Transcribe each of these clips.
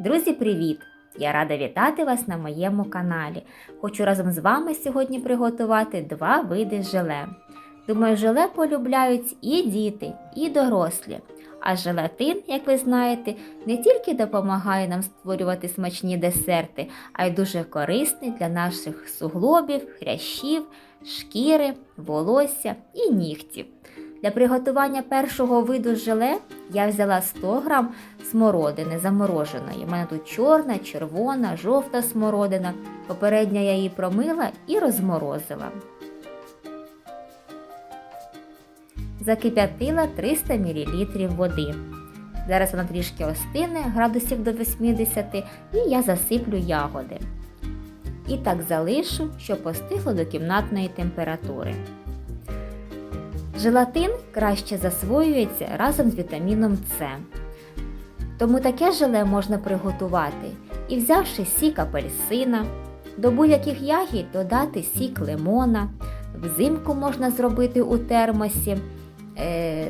Друзі, привіт! Я рада вітати вас на моєму каналі. Хочу разом з вами сьогодні приготувати два види желе. Думаю, желе полюбляють і діти, і дорослі. А желатин, як ви знаєте, не тільки допомагає нам створювати смачні десерти, а й дуже корисний для наших суглобів, хрящів, шкіри, волосся і нігтів. Для приготування першого виду желе я взяла 100 г смородини замороженої. У мене тут чорна, червона, жовта смородина. Попередньо я її промила і розморозила. Закип'ятила 300 мл води. Зараз вона трішки остине, градусів до 80, і я засиплю ягоди. І так залишу, щоб остигло до кімнатної температури. Желатин краще засвоюється разом з вітаміном С. Тому таке желе можна приготувати і взявши сік апельсина, до будь-яких ягід додати сік лимона, взимку можна зробити у термосі е,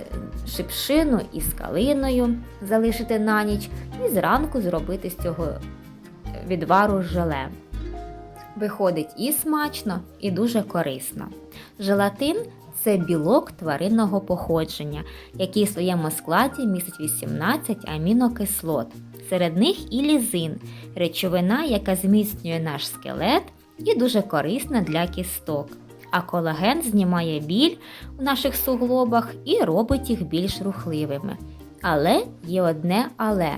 шипшину із калиною, залишити на ніч і зранку зробити з цього відвару желе. Виходить і смачно, і дуже корисно. Желатин це білок тваринного походження, який в своєму складі містить 18 амінокислот. Серед них і лізин, речовина, яка зміцнює наш скелет і дуже корисна для кісток. А колаген знімає біль у наших суглобах і робить їх більш рухливими. Але є одне але.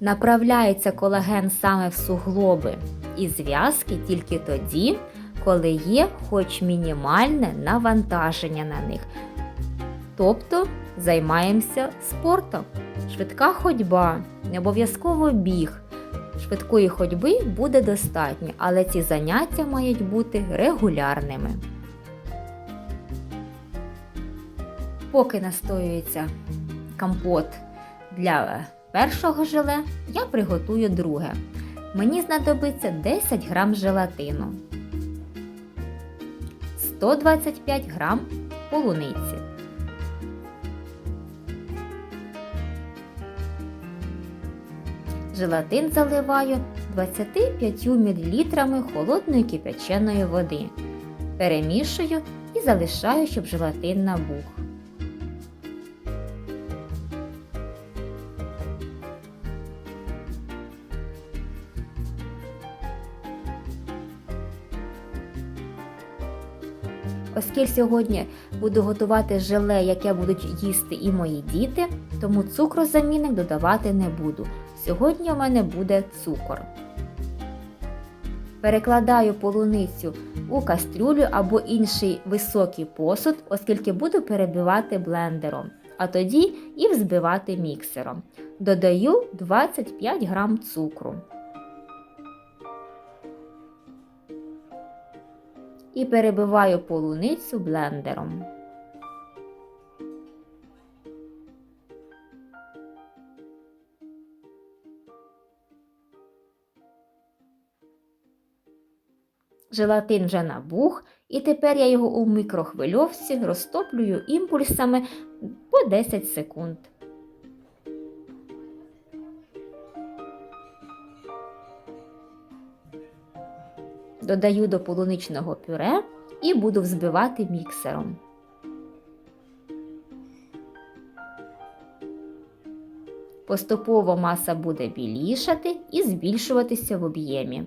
Направляється колаген саме в суглоби і зв'язки тільки тоді, коли є хоч мінімальне навантаження на них. Тобто займаємося спортом. Швидка ходьба, не обов'язково біг. Швидкої ходьби буде достатньо, але ці заняття мають бути регулярними. Поки настоюється компот для першого желе, я приготую друге. Мені знадобиться 10 грам желатину. 125 грам полуниці. Желатин заливаю 25 мл холодної кипяченої води. Перемішую і залишаю, щоб желатин набух. Оскільки сьогодні буду готувати желе, яке будуть їсти і мої діти, тому цукрозамінник додавати не буду. Сьогодні у мене буде цукор. Перекладаю полуницю у кастрюлю або інший високий посуд, оскільки буду перебивати блендером, а тоді і взбивати міксером. Додаю 25 грам цукру. І перебиваю полуницю блендером. Желатин вже набух, і тепер я його у мікрохвильовці розтоплюю імпульсами по 10 секунд. Додаю до полуничного пюре і буду взбивати міксером. Поступово маса буде білішати і збільшуватися в об'ємі.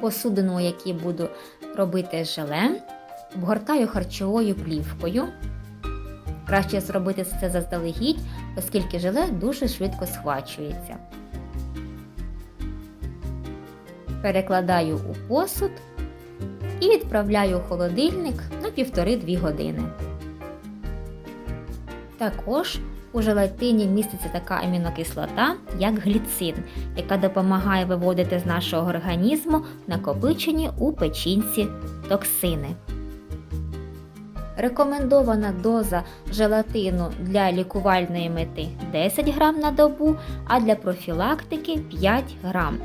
Посудину, у якій буду робити желе, обгортаю харчовою плівкою. Краще зробити це заздалегідь, оскільки желе дуже швидко схвачується. Перекладаю у посуд і відправляю у холодильник на 1,5-2 години. Також у желатині міститься така амінокислота, як гліцин, яка допомагає виводити з нашого організму накопичені у печінці токсини. Рекомендована доза желатину для лікувальної мети 10 грам на добу, а для профілактики 5 грам.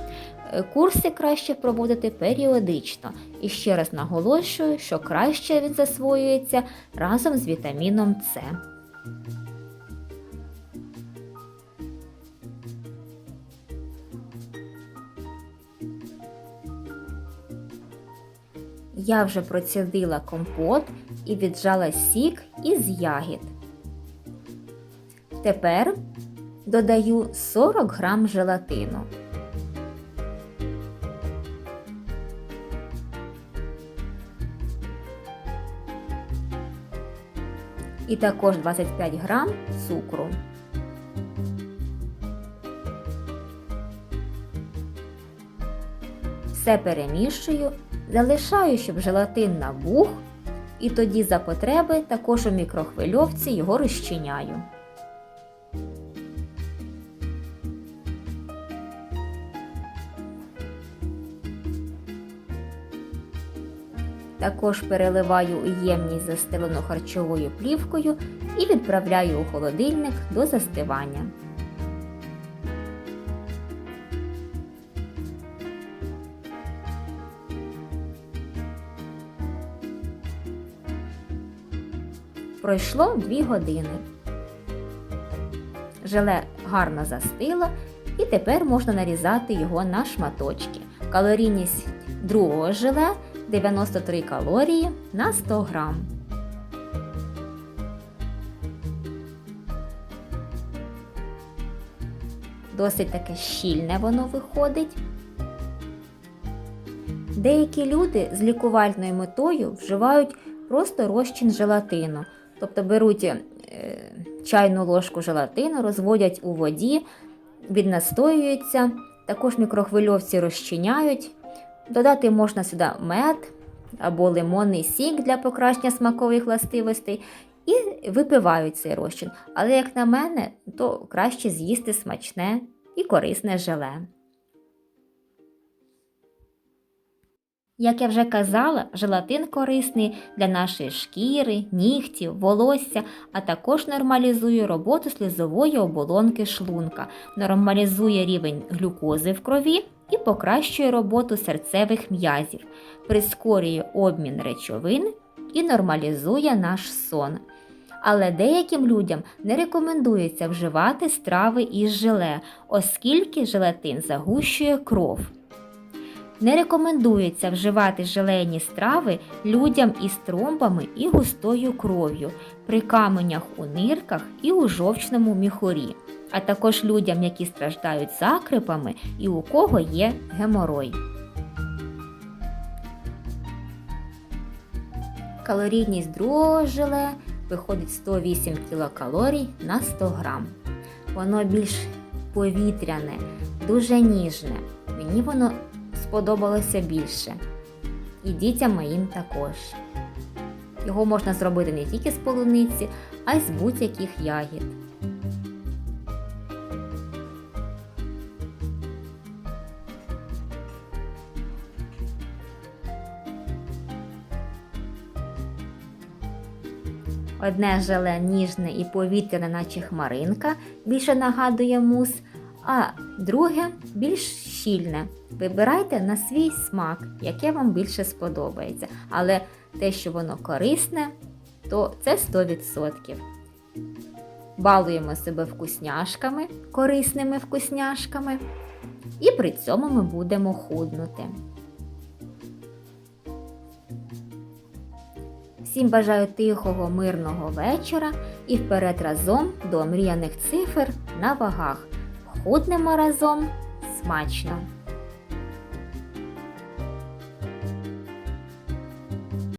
Е, Курси краще проводити періодично. І ще раз наголошую, що краще він засвоюється разом з вітаміном С. Я вже процідила компот і віджала сік із ягід. Тепер додаю 40 грам желатину. І також 25 грам цукру. Все перемішую, залишаю, щоб желатин набух, і тоді за потреби також у мікрохвильовці його розчиняю. Також переливаю у ємність застелену харчовою плівкою і відправляю у холодильник до застивання. Пройшло 2 години. Желе гарно застило і тепер можна нарізати його на шматочки. Калорійність другого желе 93 калорії на 100 грам. Досить таке щільне воно виходить. Деякі люди з лікувальною метою вживають просто розчин желатину. Тобто беруть е, чайну ложку желатину, розводять у воді, віднастоюються, також мікрохвильовці розчиняють. Додати можна сюди мед або лимонний сік для покращення смакових властивостей і випивають цей розчин. Але, як на мене, то краще з'їсти смачне і корисне желе. Як я вже казала, желатин корисний для нашої шкіри, нігтів, волосся, а також нормалізує роботу слизової оболонки шлунка, нормалізує рівень глюкози в крові і покращує роботу серцевих м'язів, прискорює обмін речовин і нормалізує наш сон. Але деяким людям не рекомендується вживати страви із желе, оскільки желатин загущує кров. Не рекомендується вживати желейні страви людям із тромбами і густою кров'ю, при каменях у нирках і у жовчному міхурі, а також людям, які страждають закрипами і у кого є геморой. Калорійність другого виходить 108 кілокалорій на 100 грам. Воно більш повітряне, дуже ніжне. Мені воно сподобалося більше. І дітям моїм також. Його можна зробити не тільки з полуниці, а й з будь-яких ягід. Одне желе ніжне і повітряне, наче хмаринка, більше нагадує мус, а друге більш щільне. Вибирайте на свій смак, яке вам більше сподобається. Але те, що воно корисне, то це 100%. Балуємо себе вкусняшками, корисними вкусняшками, і при цьому ми будемо худнути. Всім бажаю тихого, мирного вечора і вперед разом до омріяних цифр на вагах. Худнемо разом смачно!